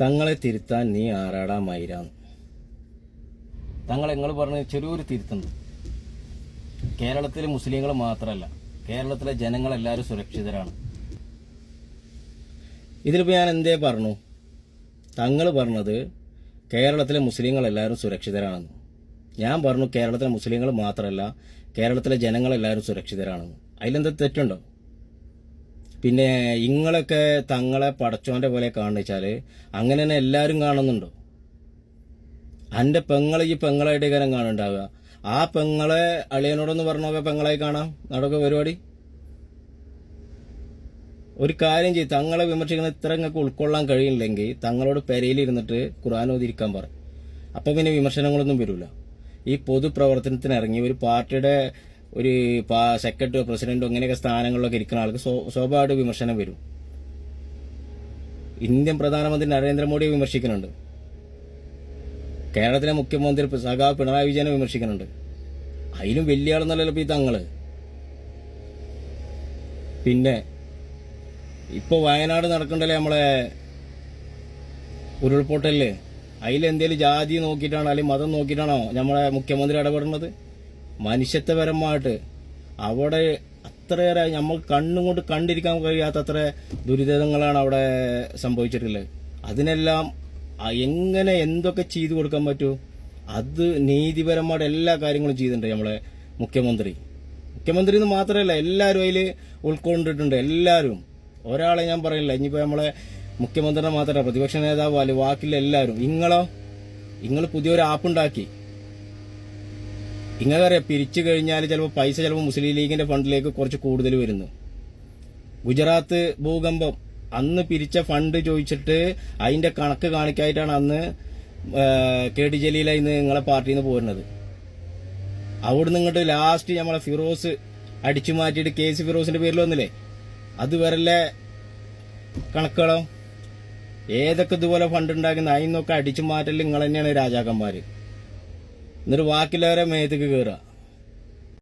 തങ്ങളെ തിരുത്താൻ നീ ആരാടാ മൈരാന്ന് തങ്ങൾ നിങ്ങൾ പറഞ്ഞ ചെറിയൊരു തിരുത്തുണ്ട്. കേരളത്തിലെ മുസ്ലിങ്ങൾ മാത്രമല്ല കേരളത്തിലെ ജനങ്ങളെല്ലാവരും സുരക്ഷിതരാണ്. ഇതിലിപ്പോൾ ഞാൻ എന്തേ പറഞ്ഞു? തങ്ങൾ പറഞ്ഞത് കേരളത്തിലെ മുസ്ലിങ്ങൾ എല്ലാവരും സുരക്ഷിതരാണെന്ന്. ഞാൻ പറഞ്ഞു കേരളത്തിലെ മുസ്ലിങ്ങൾ മാത്രമല്ല കേരളത്തിലെ ജനങ്ങളെല്ലാവരും സുരക്ഷിതരാണെന്ന്. അതിലെന്താ തെറ്റുണ്ടോ? പിന്നെ ഇങ്ങളൊക്കെ തങ്ങളെ പടച്ചോന്റെ പോലെ കാണുവെച്ചാൽ അങ്ങനെ തന്നെ എല്ലാവരും കാണുന്നുണ്ടോ? അന്റെ പെങ്ങളെ ഈ പെങ്ങളായിട്ട് കാരം കാണുന്നുണ്ടാവുക. ആ പെങ്ങളെ അളിയനോടൊന്ന് പറഞ്ഞോക്കെ പെങ്ങളായി കാണാം. നടക്കുക പരിപാടി? ഒരു കാര്യം ചെയ്യും തങ്ങളെ വിമർശിക്കുന്ന ഇത്ര നിങ്ങൾക്ക് ഉൾക്കൊള്ളാൻ കഴിയില്ലെങ്കിൽ തങ്ങളോട് പെരയിലിരുന്നിട്ട് ഖുർആൻ ഓതിരിക്കാൻ പറ. അപ്പം പിന്നെ വിമർശനങ്ങളൊന്നും വരില്ല ഈ പൊതുപ്രവർത്തനത്തിന് ഇറങ്ങി ഒരു പാർട്ടിയുടെ ഒരു സെക്രട്ടറിയോ പ്രസിഡന്റോ അങ്ങനെയൊക്കെ സ്ഥാനങ്ങളിലൊക്കെ ഇരിക്കുന്ന ആൾക്ക് സ്വ- സ്വാഭാവിക വിമർശനം വരും. ഇന്ത്യൻ പ്രധാനമന്ത്രി നരേന്ദ്രമോദിയെ വിമർശിക്കുന്നുണ്ട്. കേരളത്തിലെ മുഖ്യമന്ത്രി സഖാവ് പിണറായി വിജയനെ വിമർശിക്കുന്നുണ്ട്. അതിലും വലിയ ആളെന്നല്ലല്ലോ ഈ തങ്ങൾ. പിന്നെ ഇപ്പൊ വയനാട് നടക്കണ്ടല്ലേ നമ്മളെ ഉരുൾപൊട്ടൽ? അതിലെന്തേലും ജാതി നോക്കിയിട്ടാണോ അല്ലെങ്കിൽ മതം നോക്കിയിട്ടാണോ നമ്മളെ മുഖ്യമന്ത്രി ഇടപെടുന്നത്? മനുഷ്യത്വപരമായിട്ട് അവിടെ അത്രയേറെ നമ്മൾ കണ്ണും കൊണ്ട് കണ്ടിരിക്കാൻ കഴിയാത്ത അത്ര ദുരിതങ്ങളാണ് അവിടെ സംഭവിച്ചിട്ടുള്ളത്. അതിനെല്ലാം എങ്ങനെ എന്തൊക്കെ ചെയ്തു കൊടുക്കാൻ പറ്റൂ? അത് നീതിപരമായിട്ട് എല്ലാ കാര്യങ്ങളും ചെയ്തിട്ടുണ്ട് നമ്മളെ മുഖ്യമന്ത്രി. മുഖ്യമന്ത്രി എന്ന് മാത്രമല്ല എല്ലാവരും അതിൽ ഉൾക്കൊണ്ടിട്ടുണ്ട് എല്ലാവരും. ഒരാളെ ഞാൻ പറയില്ല ഇനിയിപ്പോൾ നമ്മളെ മുഖ്യമന്ത്രിനെ മാത്രമല്ല പ്രതിപക്ഷ നേതാവ് അല്ലെ വാക്കില്ല എല്ലാവരും. ഇങ്ങളോ? നിങ്ങൾ പുതിയൊരു ആപ്പ് ഉണ്ടാക്കി. ഇങ്ങനറിയാം പിരിച്ചു കഴിഞ്ഞാൽ ചിലപ്പോൾ പൈസ ചിലപ്പോൾ മുസ്ലിം ലീഗിന്റെ ഫണ്ടിലേക്ക് കുറച്ച് കൂടുതൽ വരുന്നു. ഗുജറാത്ത് ഭൂകമ്പം അന്ന് പിരിച്ച ഫണ്ട് ചോദിച്ചിട്ട് അതിന്റെ കണക്ക് കാണിക്കായിട്ടാണ് അന്ന് കെ ടി ജലീല ഇന്ന് നിങ്ങളെ പാർട്ടിയിൽ നിന്ന് പോരുന്നത്. അവിടുന്ന് ഇങ്ങോട്ട് ലാസ്റ്റ് നമ്മളെ ഫിറോസ് അടിച്ചു മാറ്റിയിട്ട് കെ സി ഫിറോസിന്റെ പേരിൽ വന്നില്ലേ? അത് കണക്കുകളോ? ഏതൊക്കെ ഇതുപോലെ ഫണ്ട് ഉണ്ടാക്കുന്ന അതിൽ നിന്നൊക്കെ അടിച്ചു മാറ്റൽ നിങ്ങൾ തന്നെയാണ് രാജാക്കന്മാര്. എന്നിട്ട് ബാക്കിയുള്ളവരെ മേത്തേക്ക് കയറുക